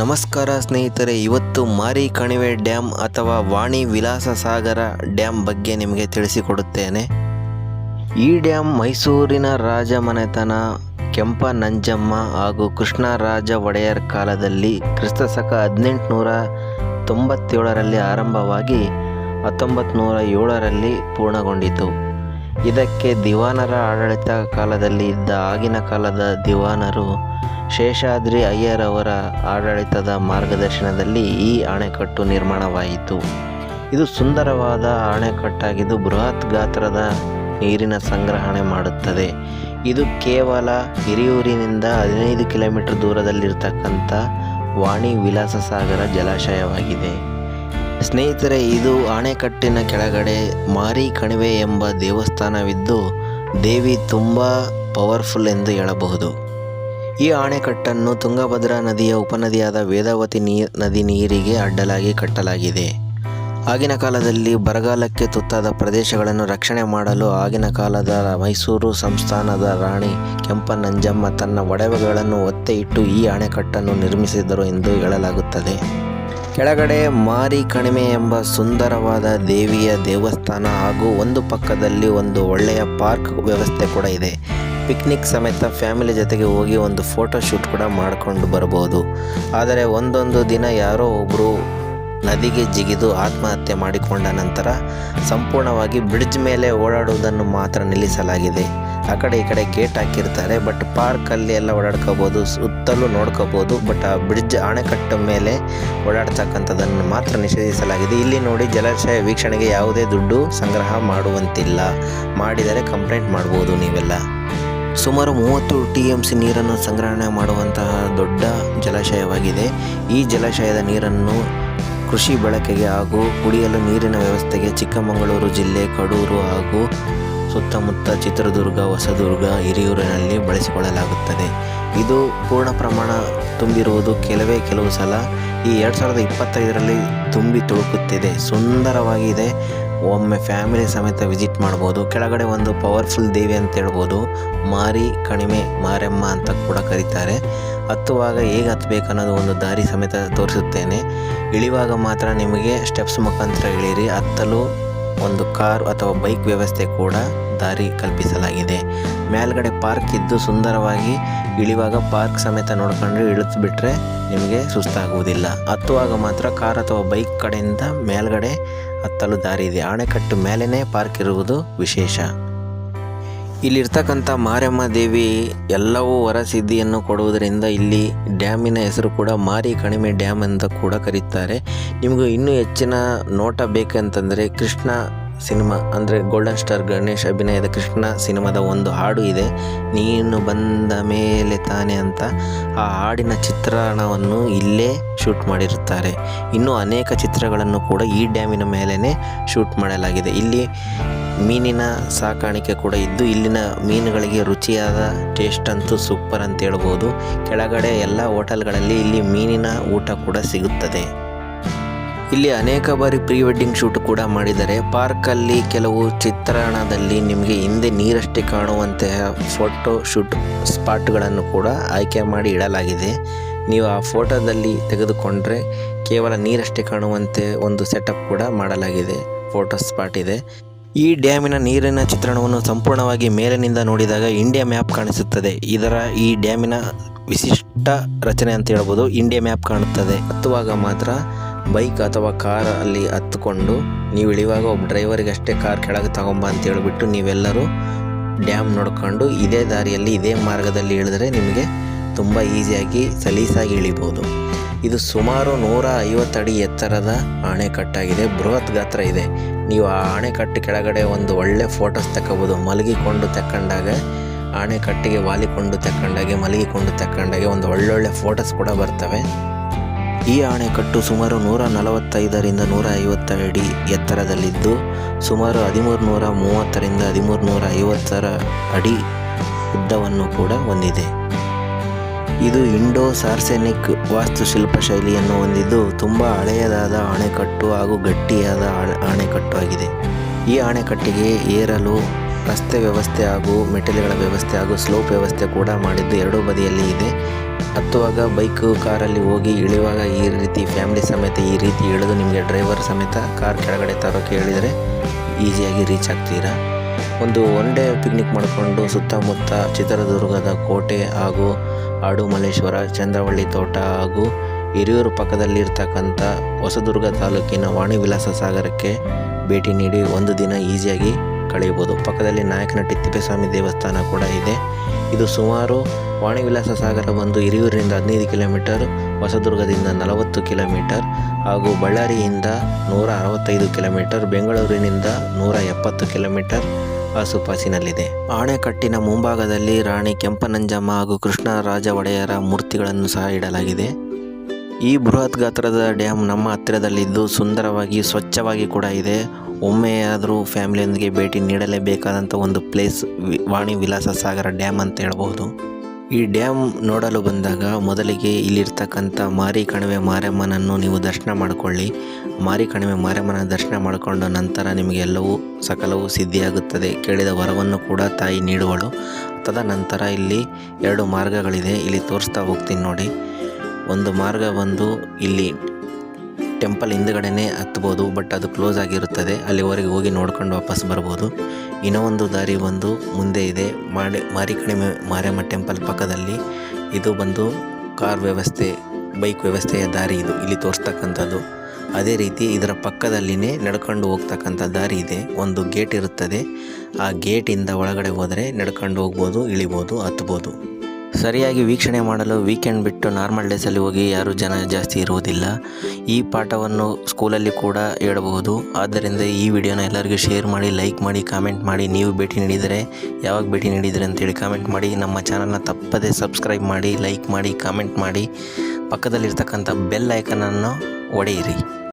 ನಮಸ್ಕಾರ ಸ್ನೇಹಿತರೆ, ಇವತ್ತು ಮಾರಿ ಕಣಿವೆ ಡ್ಯಾಮ್ ಅಥವಾ ವಾಣಿ ವಿಲಾಸ ಸಾಗರ ಡ್ಯಾಮ್ ಬಗ್ಗೆ ನಿಮಗೆ ತಿಳಿಸಿಕೊಡುತ್ತೇನೆ. ಈ ಡ್ಯಾಮ್ ಮೈಸೂರಿನ ರಾಜಮನೆತನ ಕೆಂಪ ನಂಜಮ್ಮ ಹಾಗೂ ಕೃಷ್ಣರಾಜ ಒಡೆಯರ್ ಕಾಲದಲ್ಲಿ ಕ್ರಿಸ್ತಶಕ ಹದಿನೆಂಟುನೂರ ತೊಂಬತ್ತೇಳರಲ್ಲಿ ಆರಂಭವಾಗಿ ಹತ್ತೊಂಬತ್ತು ನೂರ ಏಳರಲ್ಲಿ ಪೂರ್ಣಗೊಂಡಿತು. ಇದಕ್ಕೆ ದಿವಾನರ ಆಡಳಿತ ಕಾಲದಲ್ಲಿ ಇದ್ದ ಆಗಿನ ಕಾಲದ ದಿವಾನರು ಶೇಷಾದ್ರಿ ಅಯ್ಯರವರ ಆಡಳಿತದ ಮಾರ್ಗದರ್ಶನದಲ್ಲಿ ಈ ಅಣೆಕಟ್ಟು ನಿರ್ಮಾಣವಾಯಿತು. ಇದು ಸುಂದರವಾದ ಅಣೆಕಟ್ಟಾಗಿದ್ದು ಬೃಹತ್ ಗಾತ್ರದ ನೀರಿನ ಸಂಗ್ರಹಣೆ ಮಾಡುತ್ತದೆ. ಇದು ಕೇವಲ ಹಿರಿಯೂರಿನಿಂದ ಹದಿನೈದು ಕಿಲೋಮೀಟರ್ ದೂರದಲ್ಲಿರ್ತಕ್ಕಂಥ ವಾಣಿ ವಿಲಾಸ ಸಾಗರ ಜಲಾಶಯವಾಗಿದೆ. ಸ್ನೇಹಿತರೆ, ಇದು ಅಣೆಕಟ್ಟಿನ ಕೆಳಗಡೆ ಮಾರಿ ಕಣಿವೆ ಎಂಬ ದೇವಸ್ಥಾನವಿದ್ದು, ದೇವಿ ತುಂಬ ಪವರ್ಫುಲ್ ಎಂದು ಹೇಳಬಹುದು. ಈ ಅಣೆಕಟ್ಟನ್ನು ತುಂಗಭದ್ರಾ ನದಿಯ ಉಪನದಿಯಾದ ವೇದಾವತಿ ನೀ, ನದಿ ನೀರಿಗೆ ಅಡ್ಡಲಾಗಿ ಕಟ್ಟಲಾಗಿದೆ. ಆಗಿನ ಕಾಲದಲ್ಲಿ ಬರಗಾಲಕ್ಕೆ ತುತ್ತಾದ ಪ್ರದೇಶಗಳನ್ನು ರಕ್ಷಣೆ ಮಾಡಲು ಆಗಿನ ಕಾಲದ ಮೈಸೂರು ಸಂಸ್ಥಾನದ ರಾಣಿ ಕೆಂಪನಂಜಮ್ಮ ತನ್ನ ಒಡವೆಗಳನ್ನು ಒತ್ತೆ ಇಟ್ಟು ಈ ಅಣೆಕಟ್ಟನ್ನು ನಿರ್ಮಿಸಿದರು ಎಂದು ಹೇಳಲಾಗುತ್ತದೆ. ಕೆಳಗಡೆ ಮಾರಿ ಕಣಿಮೆ ಎಂಬ ಸುಂದರವಾದ ದೇವಿಯ ದೇವಸ್ಥಾನ ಹಾಗೂ ಒಂದು ಪಕ್ಕದಲ್ಲಿ ಒಂದು ಒಳ್ಳೆಯ ಪಾರ್ಕ್ ವ್ಯವಸ್ಥೆ ಕೂಡ ಇದೆ. ಪಿಕ್ನಿಕ್ ಸಮೇತ ಫ್ಯಾಮಿಲಿ ಜೊತೆಗೆ ಹೋಗಿ ಒಂದು ಫೋಟೋ ಶೂಟ್ ಕೂಡ ಮಾಡಿಕೊಂಡು ಬರಬಹುದು. ಆದರೆ ಒಂದೊಂದು ದಿನ ಯಾರೋ ಒಬ್ಬರು ನದಿಗೆ ಜಿಗಿದು ಆತ್ಮಹತ್ಯೆ ಮಾಡಿಕೊಂಡ ನಂತರ ಸಂಪೂರ್ಣವಾಗಿ ಬ್ರಿಡ್ಜ್ ಮೇಲೆ ಓಡಾಡುವುದನ್ನು ಮಾತ್ರ ನಿಲ್ಲಿಸಲಾಗಿದೆ. ಆ ಕಡೆ ಈ ಕಡೆ ಗೇಟ್ ಹಾಕಿರ್ತಾರೆ ಬಟ್ ಪಾರ್ಕಲ್ಲಿ ಎಲ್ಲ ಓಡಾಡ್ಕೋಬಹುದು ಸುತ್ತಲೂ ನೋಡ್ಕೋಬಹುದು ಬಟ್ ಆ ಬ್ರಿಡ್ಜ್ ಅಣೆಕಟ್ಟು ಮೇಲೆ ಓಡಾಡ್ತಕ್ಕಂಥದ್ದನ್ನು ಮಾತ್ರ ನಿಷೇಧಿಸಲಾಗಿದೆ. ಇಲ್ಲಿ ನೋಡಿ ಜಲಾಶಯ ವೀಕ್ಷಣೆಗೆ ಯಾವುದೇ ದುಡ್ಡು ಸಂಗ್ರಹ ಮಾಡುವಂತಿಲ್ಲ. ಮಾಡಿದರೆ ಕಂಪ್ಲೇಂಟ್ ಮಾಡ್ಬೋದು ನೀವೆಲ್ಲ. ಸುಮಾರು ಮೂವತ್ತು ಟಿ ಎಂ ಸಿ ನೀರನ್ನು ಸಂಗ್ರಹಣೆ ಮಾಡುವಂತಹ ದೊಡ್ಡ ಜಲಾಶಯವಾಗಿದೆ. ಈ ಜಲಾಶಯದ ನೀರನ್ನು ಕೃಷಿ ಬಳಕೆಗೆ ಹಾಗೂ ಕುಡಿಯಲು ನೀರಿನ ವ್ಯವಸ್ಥೆಗೆ ಚಿಕ್ಕಮಗಳೂರು ಜಿಲ್ಲೆ, ಕಡೂರು ಹಾಗೂ ಸುತ್ತಮುತ್ತ ಚಿತ್ರದುರ್ಗ, ಹೊಸದುರ್ಗ ಹಿರಿಯೂರಿನಲ್ಲಿ ಬಳಸಿಕೊಳ್ಳಲಾಗುತ್ತದೆ. ಇದು ಪೂರ್ಣ ಪ್ರಮಾಣ ತುಂಬಿರುವುದು ಕೆಲವೇ ಕೆಲವು ಸಲ. ಈ ಎರಡು ಸಾವಿರದ ಇಪ್ಪತ್ತೈದರಲ್ಲಿ ತುಂಬಿ ತುಳುಕುತ್ತಿದೆ. ಸುಂದರವಾಗಿದೆ ಒಮ್ಮೆ ಫ್ಯಾಮಿಲಿ ಸಮೇತ ವಿಸಿಟ್ ಮಾಡ್ಬೋದು. ಕೆಳಗಡೆ ಒಂದು ಪವರ್ಫುಲ್ ದೇವಿ ಅಂತ ಹೇಳ್ಬೋದು. ಮಾರಿ, ಕಣಿಮೆ, ಮಾರೆಮ್ಮ ಅಂತ ಕೂಡ ಕರೀತಾರೆ. ಹತ್ತುವಾಗ ಹೇಗೆ ಹತ್ತಬೇಕು ಅನ್ನೋದು ಒಂದು ದಾರಿ ಸಮೇತ ತೋರಿಸುತ್ತೇನೆ. ಇಳಿವಾಗ ಮಾತ್ರ ನಿಮಗೆ ಸ್ಟೆಪ್ಸ್ ಮುಖಾಂತರ ಇಳಿರಿ ಹತ್ತಲು ಒಂದು ಕಾರ್ ಅಥವಾ ಬೈಕ್ ವ್ಯವಸ್ಥೆ ಕೂಡ ದಾರಿ ಕಲ್ಪಿಸಲಾಗಿದೆ. ಮೇಲ್ಗಡೆ ಪಾರ್ಕ್ ಇದ್ದು ಸುಂದರವಾಗಿ ಇಳಿವಾಗ ಪಾರ್ಕ್ ಸಮೇತ ನೋಡ್ಕೊಂಡು ಇಳಿದು ಬಿಟ್ಟರೆ ನಿಮಗೆ ಸುಸ್ತಾಗುವುದಿಲ್ಲ. ಹತ್ತುವಾಗ ಮಾತ್ರ ಕಾರ್ ಅಥವಾ ಬೈಕ್ ಕಡೆಯಿಂದ ಮೇಲ್ಗಡೆ ಹತ್ತಲು ದಾರಿ ಇದೆ. ಅಣೆಕಟ್ಟು ಮೇಲೇ ಪಾರ್ಕ್ ಇರುವುದು ವಿಶೇಷ. ಇಲ್ಲಿರ್ತಕ್ಕಂಥ ಮಾರಮ್ಮ ದೇವಿ ಎಲ್ಲವೂ ವರಸಿದ್ಧಿಯನ್ನು ಕೊಡುವುದರಿಂದ ಇಲ್ಲಿ ಡ್ಯಾಮಿನ ಹೆಸರು ಕೂಡ ಮಾರಿ ಕಣಿಮೆ ಡ್ಯಾಮ್ ಅಂತ ಕೂಡ ಕರೀತಾರೆ. ನಿಮಗೂ ಇನ್ನೂ ಹೆಚ್ಚಿನ ನೋಟ ಬೇಕಂತಂದರೆ ಕೃಷ್ಣ ಸಿನಿಮಾ, ಅಂದರೆ ಗೋಲ್ಡನ್ ಸ್ಟಾರ್ ಗಣೇಶ್ ಅಭಿನಯದ ಕೃಷ್ಣ ಸಿನಿಮಾದ ಒಂದು ಹಾಡು ಇದೆ, ನೀನು ಬಂದ ಮೇಲೆ ತಾನೆ ಅಂತ. ಆ ಹಾಡಿನ ಚಿತ್ರಣವನ್ನು ಇಲ್ಲೇ ಶೂಟ್ ಮಾಡಿರುತ್ತಾರೆ. ಇನ್ನೂ ಅನೇಕ ಚಿತ್ರಗಳನ್ನು ಕೂಡ ಈ ಡ್ಯಾಮಿನ ಮೇಲೇ ಶೂಟ್ ಮಾಡಲಾಗಿದೆ. ಇಲ್ಲಿ ಮೀನಿನ ಸಾಕಾಣಿಕೆ ಕೂಡ ಇದ್ದು, ಇಲ್ಲಿನ ಮೀನುಗಳಿಗೆ ರುಚಿಯಾದ ಟೇಸ್ಟ್ ಅಂತೂ ಸೂಪರ್ ಅಂತ ಹೇಳ್ಬೋದು. ಕೆಳಗಡೆ ಎಲ್ಲ ಹೋಟೆಲ್ಗಳಲ್ಲಿ ಇಲ್ಲಿ ಮೀನಿನ ಊಟ ಕೂಡ ಸಿಗುತ್ತದೆ. ಇಲ್ಲಿ ಅನೇಕ ಬಾರಿ ಪ್ರೀ ವೆಡ್ಡಿಂಗ್ ಶೂಟ್ ಕೂಡ ಮಾಡಿದ್ದಾರೆ. ಪಾರ್ಕಲ್ಲಿ ಕೆಲವು ಚಿತ್ರಣದಲ್ಲಿ ನಿಮಗೆ ಹಿಂದೆ ನೀರಷ್ಟೇ ಕಾಣುವಂತೆ ಫೋಟೋ ಶೂಟ್ ಸ್ಪಾಟ್ಗಳನ್ನು ಕೂಡ ಆಯ್ಕೆ ಮಾಡಿ ಇಡಲಾಗಿದೆ. ನೀವು ಆ ಫೋಟೋದಲ್ಲಿ ತೆಗೆದುಕೊಂಡ್ರೆ ಕೇವಲ ನೀರಷ್ಟೇ ಕಾಣುವಂತೆ ಒಂದು ಸೆಟಪ್ ಕೂಡ ಮಾಡಲಾಗಿದೆ. ಫೋಟೋ ಸ್ಪಾಟ್ ಇದೆ. ಈ ಡ್ಯಾಮಿನ ನೀರಿನ ಚಿತ್ರಣವನ್ನು ಸಂಪೂರ್ಣವಾಗಿ ಮೇಲಿನಿಂದ ನೋಡಿದಾಗ ಇಂಡಿಯಾ ಮ್ಯಾಪ್ ಕಾಣಿಸುತ್ತದೆ. ಇದರ ಈ ಡ್ಯಾಮಿನ ವಿಶಿಷ್ಟ ರಚನೆ ಅಂತ ಹೇಳ್ಬೋದು. ಇಂಡಿಯಾ ಮ್ಯಾಪ್ ಕಾಣುತ್ತದೆ. ಹತ್ತುವಾಗ ಮಾತ್ರ ಬೈಕ್ ಅಥವಾ ಕಾರ್ ಅಲ್ಲಿ ಹತ್ತುಕೊಂಡು ನೀವು ಇಳಿಯುವಾಗ ಒಬ್ಬ ಡ್ರೈವರಿಗೆ ಅಷ್ಟೇ ಕಾರ್ ಕೆಳಗೆ ತಗೊಂಬ ಅಂತ ಹೇಳಿಬಿಟ್ಟು ನೀವೆಲ್ಲರೂ ಡ್ಯಾಮ್ ನೋಡ್ಕೊಂಡು ಇದೇ ದಾರಿಯಲ್ಲಿ ಇದೇ ಮಾರ್ಗದಲ್ಲಿ ಇಳಿದರೆ ನಿಮಗೆ ತುಂಬ ಈಸಿಯಾಗಿ ಸಲೀಸಾಗಿ ಇಳಿಬೋದು. ಇದು ಸುಮಾರು ನೂರ ಅಡಿ ಎತ್ತರದ ಅಣೆಕಟ್ಟಾಗಿದೆ ಬೃಹತ್ ಗಾತ್ರ ಇದೆ. ನೀವು ಆ ಅಣೆಕಟ್ಟು ಕೆಳಗಡೆ ಒಂದು ಒಳ್ಳೆ ಫೋಟೋಸ್ ತಗೋಬೋದು ಮಲಗಿಕೊಂಡು ತಕ್ಕೊಂಡಾಗ ಅಣೆಕಟ್ಟಿಗೆ ವಾಲಿಕೊಂಡು ತಕ್ಕಂಡಾಗೆ, ಮಲಗಿಕೊಂಡು ತಕ್ಕೊಂಡಾಗೆ ಒಂದು ಒಳ್ಳೊಳ್ಳೆ ಫೋಟೋಸ್ ಕೂಡ ಬರ್ತವೆ. ಈ ಅಣೆಕಟ್ಟು ಸುಮಾರು ನೂರ ನಲವತ್ತೈದರಿಂದ ನೂರ ಐವತ್ತ ಅಡಿ ಎತ್ತರದಲ್ಲಿದ್ದು, ಸುಮಾರು ಹದಿಮೂರು ನೂರ ಮೂವತ್ತರಿಂದ ಹದಿಮೂರು ನೂರ ಐವತ್ತರ ಅಡಿ ಉದ್ದವನ್ನು ಕೂಡ ಹೊಂದಿದೆ. ಇದು ಇಂಡೋ ಸಾರ್ಸೆನಿಕ್ ವಾಸ್ತುಶಿಲ್ಪ ಶೈಲಿಯನ್ನು ಹೊಂದಿದ್ದು, ತುಂಬ ಹಳೆಯದಾದ ಅಣೆಕಟ್ಟು ಹಾಗೂ ಗಟ್ಟಿಯಾದ ಅಣೆ- ಅಣೆಕಟ್ಟು ಆಗಿದೆ. ಈ ಅಣೆಕಟ್ಟಿಗೆ ಏರಲು ರಸ್ತೆ ವ್ಯವಸ್ಥೆ ಹಾಗೂ ಮೆಟ್ಟಿಲುಗಳ ವ್ಯವಸ್ಥೆ ಹಾಗೂ ಸ್ಲೋಪ್ ವ್ಯವಸ್ಥೆ ಕೂಡ ಮಾಡಿದ್ದು ಎರಡೂ ಬದಿಯಲ್ಲಿ ಇದೆ. ಹತ್ತುವಾಗ ಬೈಕು ಕಾರಲ್ಲಿ ಹೋಗಿ ಇಳಿಯುವಾಗ ಈ ರೀತಿ ಫ್ಯಾಮಿಲಿ ಸಮೇತ ಈ ರೀತಿ ಇಳಿದು ನಿಮಗೆ ಡ್ರೈವರ್ ಸಮೇತ ಕಾರ್ ಕೆಳಗಡೆ ತರೋಕ್ಕೆ ಹೇಳಿದರೆ ಈಸಿಯಾಗಿ ರೀಚ್ ಆಗ್ತೀರಾ? ಒಂದು ಒನ್ ಡೇ ಪಿಕ್ನಿಕ್ ಮಾಡಿಕೊಂಡು ಸುತ್ತಮುತ್ತ ಚಿತ್ರದುರ್ಗದ ಕೋಟೆ ಹಾಗೂ ಆಡುಮಲ್ಲೇಶ್ವರ ಚಂದ್ರವಳ್ಳಿ ತೋಟ ಹಾಗೂ ಹಿರಿಯೂರು ಪಕ್ಕದಲ್ಲಿರ್ತಕ್ಕಂಥ ಹೊಸದುರ್ಗ ತಾಲೂಕಿನ ವಾಣಿ ವಿಲಾಸ ಸಾಗರಕ್ಕೆ ಭೇಟಿ ನೀಡಿ ಒಂದು ದಿನ ಈಸಿಯಾಗಿ ಕಳೆಯಬಹುದು. ಪಕ್ಕದಲ್ಲಿ ನಾಯಕನಟ್ಟಿ ತಿಪ್ಪೇಸ್ವಾಮಿ ದೇವಸ್ಥಾನ ಕೂಡ ಇದೆ. ಇದು ಸುಮಾರು ವಾಣಿ ವಿಲಾಸ ಸಾಗರ ಬಂದು ಹಿರಿಯೂರಿನಿಂದ ಹದಿನೈದು ಕಿಲೋಮೀಟರ್, ಹೊಸದುರ್ಗದಿಂದ ನಲವತ್ತು ಕಿಲೋಮೀಟರ್ ಹಾಗೂ ಬಳ್ಳಾರಿಯಿಂದ ನೂರ ಅರವತ್ತೈದು ಕಿಲೋಮೀಟರ್, ಬೆಂಗಳೂರಿನಿಂದ ನೂರ ಎಪ್ಪತ್ತು ಕಿಲೋಮೀಟರ್ ಆಸುಪಾಸಿನಲ್ಲಿದೆ ಆಣೆಕಟ್ಟಿನ ಮುಂಭಾಗದಲ್ಲಿ ರಾಣಿ ಕೆಂಪನಂಜಮ್ಮ ಹಾಗೂ ಕೃಷ್ಣರಾಜ ಒಡೆಯರ ಮೂರ್ತಿಗಳನ್ನು ಸಹ ಇಡಲಾಗಿದೆ. ಈ ಬೃಹತ್ ಗಾತ್ರದ ಡ್ಯಾಮ್ ನಮ್ಮ ಹತ್ತಿರದಲ್ಲಿದ್ದು ಸುಂದರವಾಗಿ ಸ್ವಚ್ಛವಾಗಿ ಕೂಡ ಇದೆ. ಒಮ್ಮೆಯಾದರೂ ಫ್ಯಾಮಿಲಿಯೊಂದಿಗೆ ಭೇಟಿ ನೀಡಲೇಬೇಕಾದಂಥ ಒಂದು ಪ್ಲೇಸ್ ವಾಣಿ ವಿಲಾಸ ಸಾಗರ ಡ್ಯಾಮ್ ಅಂತ ಹೇಳ್ಬೋದು ಈ ಡ್ಯಾಮ್ ನೋಡಲು ಬಂದಾಗ ಮೊದಲಿಗೆ ಇಲ್ಲಿರ್ತಕ್ಕಂಥ ಮಾರಿ ಕಣಿವೆ ಮಾರಮ್ಮನನ್ನು ನೀವು ದರ್ಶನ ಮಾಡಿಕೊಳ್ಳಿ. ಮಾರಿ ಕಣಿವೆ ಮಾರಮ್ಮನ ದರ್ಶನ ಮಾಡಿಕೊಂಡ ನಂತರ ನಿಮಗೆ ಎಲ್ಲವೂ ಸಕಲವೂ ಸಿದ್ಧಿಯಾಗುತ್ತದೆ. ಕೇಳಿದ ವರವನ್ನು ಕೂಡ ತಾಯಿ ನೀಡುವಳು. ತದನಂತರ ಇಲ್ಲಿ ಎರಡು ಮಾರ್ಗಗಳಿದೆ. ಇಲ್ಲಿ ತೋರಿಸ್ತಾ ಹೋಗ್ತೀನಿ ನೋಡಿ. ಒಂದು ಮಾರ್ಗ ಬಂದು ಇಲ್ಲಿ ಟೆಂಪಲ್ ಹಿಂದುಗಡೆನೇ ಹತ್ಬೋದು, ಬಟ್ ಅದು ಕ್ಲೋಸ್ ಆಗಿರುತ್ತದೆ. ಅಲ್ಲಿವರೆಗೆ ಹೋಗಿ ನೋಡ್ಕೊಂಡು ವಾಪಸ್ ಬರ್ಬೋದು. ಇನ್ನೂ ಒಂದು ದಾರಿ ಬಂದು ಮುಂದೆ ಇದೆ. ಮಾಡಿ, ಮಾರಿ ಕಡಿಮೆ ಮಾರಮ್ಮ ಟೆಂಪಲ್ ಪಕ್ಕದಲ್ಲಿ ಇದು ಬಂದು ಕಾರ್ ವ್ಯವಸ್ಥೆ, ಬೈಕ್ ವ್ಯವಸ್ಥೆಯ ದಾರಿ ಇದು. ಇಲ್ಲಿ ತೋರಿಸ್ತಕ್ಕಂಥದ್ದು. ಅದೇ ರೀತಿ ಇದರ ಪಕ್ಕದಲ್ಲಿನೇ ನಡ್ಕೊಂಡು ಹೋಗ್ತಕ್ಕಂಥ ದಾರಿ ಇದೆ. ಒಂದು ಗೇಟ್ ಇರುತ್ತದೆ. ಆ ಗೇಟಿಂದ ಒಳಗಡೆ ಹೋದರೆ ನಡ್ಕೊಂಡು ಹೋಗ್ಬೋದು, ಇಳಿಬೋದು, ಹತ್ಬೋದು. ಸರಿಯಾಗಿ ವೀಕ್ಷಣೆ ಮಾಡಲು ವೀಕೆಂಡ್ ಬಿಟ್ಟು ನಾರ್ಮಲ್ ಡೇಸಲ್ಲಿ ಹೋಗಿ ಯಾರೂ ಜನ ಜಾಸ್ತಿ ಇರುವುದಿಲ್ಲ. ಈ ಪಾಠವನ್ನು ಸ್ಕೂಲಲ್ಲಿ ಕೂಡ ಹೇಳಬಹುದು. ಆದ್ದರಿಂದ ಈ ವಿಡಿಯೋನ ಎಲ್ಲರಿಗೂ ಶೇರ್ ಮಾಡಿ ಲೈಕ್ ಮಾಡಿ ಕಾಮೆಂಟ್ ಮಾಡಿ. ನೀವು ಭೇಟಿ ನೀಡಿದರೆ ಯಾವಾಗ ಭೇಟಿ ನೀಡಿದರೆ ಅಂತೇಳಿ ಕಾಮೆಂಟ್ ಮಾಡಿ. ನಮ್ಮ ಚಾನಲ್ನ ತಪ್ಪದೇ ಸಬ್ಸ್ಕ್ರೈಬ್ ಮಾಡಿ ಲೈಕ್ ಮಾಡಿ ಕಾಮೆಂಟ್ ಮಾಡಿ. ಪಕ್ಕದಲ್ಲಿರ್ತಕ್ಕಂಥ ಬೆಲ್ ಐಕನನ್ನು ಒಡೆಯಿರಿ.